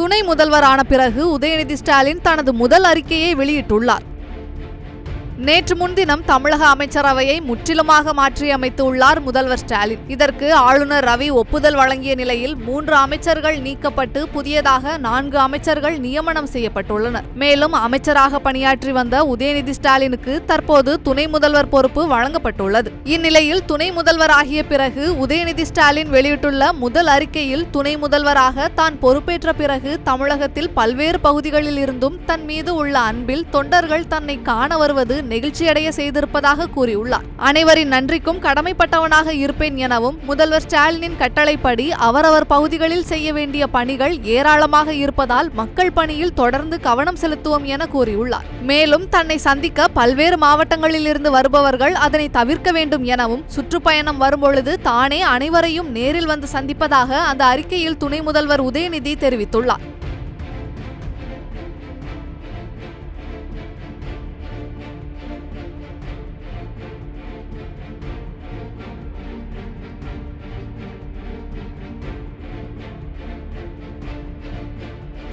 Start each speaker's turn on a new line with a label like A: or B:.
A: துணை முதல்வரான பிறகு உதயநிதி ஸ்டாலின் தனது முதல் அறிக்கையை வெளியிட்டுள்ளார். நேற்று முன்தினம் தமிழக அமைச்சரவையை முற்றிலுமாக மாற்றியமைத்து உள்ளார் முதல்வர் ஸ்டாலின். இதற்கு ஆளுநர் ரவி ஒப்புதல் வழங்கிய நிலையில் மூன்று அமைச்சர்கள் நீக்கப்பட்டு புதியதாக நான்கு அமைச்சர்கள் நியமனம் செய்யப்பட்டுள்ளனர். மேலும் அமைச்சராக பணியாற்றி வந்த உதயநிதி ஸ்டாலினுக்கு தற்போது துணை முதல்வர் பொறுப்பு வழங்கப்பட்டுள்ளது. இந்நிலையில் துணை முதல்வர் ஆகிய பிறகு உதயநிதி ஸ்டாலின் வெளியிட்டுள்ள முதல் அறிக்கையில் துணை முதல்வராக தான் பொறுப்பேற்ற பிறகு தமிழகத்தில் பல்வேறு பகுதிகளில் இருந்தும் தன் மீது உள்ள அன்பில் தொண்டர்கள் தன்னை காண வருவது நெகிழ்ச்சியடைய செய்திருப்பதாக கூறியுள்ளார். அனைவரின் நன்றிக்கும் கடமைப்பட்டவனாக இருப்பேன் எனவும் முதல்வர் ஸ்டாலினின் கட்டளைப்படி அவரவர் பகுதிகளில் செய்ய வேண்டிய பணிகள் ஏராளமாக இருப்பதால் மக்கள் பணியில் தொடர்ந்து கவனம் செலுத்துவோம் என கூறியுள்ளார். மேலும் தன்னை சந்திக்க பல்வேறு மாவட்டங்களில் இருந்து வருபவர்கள் அதனை தவிர்க்க வேண்டும் எனவும் சுற்றுப்பயணம் வரும்பொழுது தானே அனைவரையும் நேரில் வந்து சந்திப்பதாக அந்த அறிக்கையில் துணை முதல்வர் உதயநிதி தெரிவித்துள்ளார்.